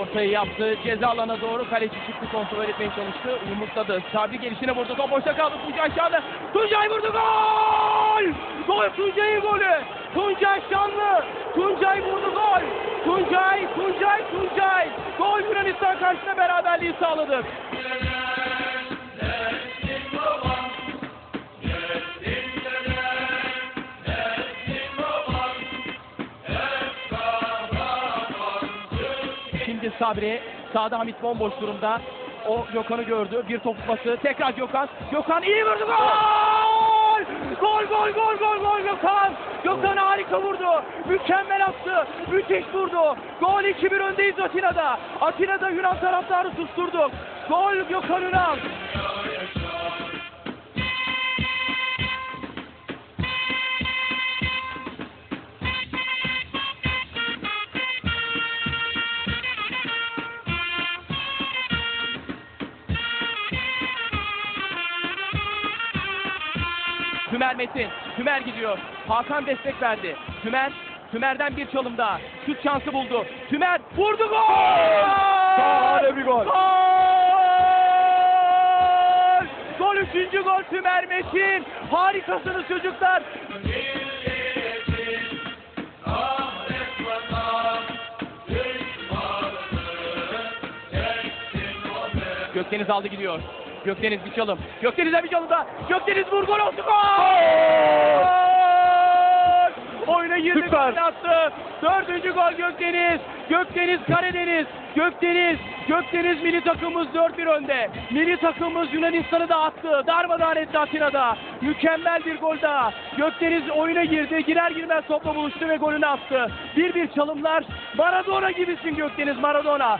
Ortayı yaptı. Ceza alana doğru kaleci çıktı kontrol etmeye çalıştı. Yumurtladı. Sabri gelişine vurdu. Top boşta kaldı. Tuncay Şanlı. Tuncay vurdu. Gol! Gol Tuncay'ın golü. Tuncay Şanlı. Tuncay vurdu gol. Tuncay, Tuncay, Tuncay. Gol Yunanistan karşısında beraberliği sağladı. Şimdi Sabri. Sağda Hamit bomboş durumda. O Gökhan'ı gördü. Bir topuk pası. Tekrar Gökhan. Gökhan iyi vurdu. Gol! Gol gol gol gol gol Gökhan. Gökhan harika vurdu. Mükemmel attı. Müthiş vurdu. Gol 2-1 öndeyiz Atina'da. Atina'da Yunan taraftarı susturdu. Gol Gökhan Ünal. Tümer Metin. Tümer gidiyor. Hakan destek verdi. Tümer. Tümer'den bir çalım daha. Şut şansı buldu. Tümer vurdu gol! Şahane bir gol. Gol! Gol üçüncü gol Tümer Metin. Harikasınız çocuklar. Gökdeniz aldı gidiyor. Gökdeniz bir çalım. Gökdeniz'e bir çalım da. Gökdeniz vur gol oldu. Gol! Oyuna girdi gol attı. Dördüncü gol Gökdeniz. Gökdeniz Karadeniz. Gökdeniz. Gökdeniz milli takımımız 4-1 önde. Milli takımımız Yunanistan'ı da attı. Darmadağın etti Atina'da. Mükemmel bir gol daha. Gökdeniz oyuna girdi. Girer girmez topla buluştu ve golünü attı. Bir bir çalımlar. Maradona gibisin Gökdeniz Maradona.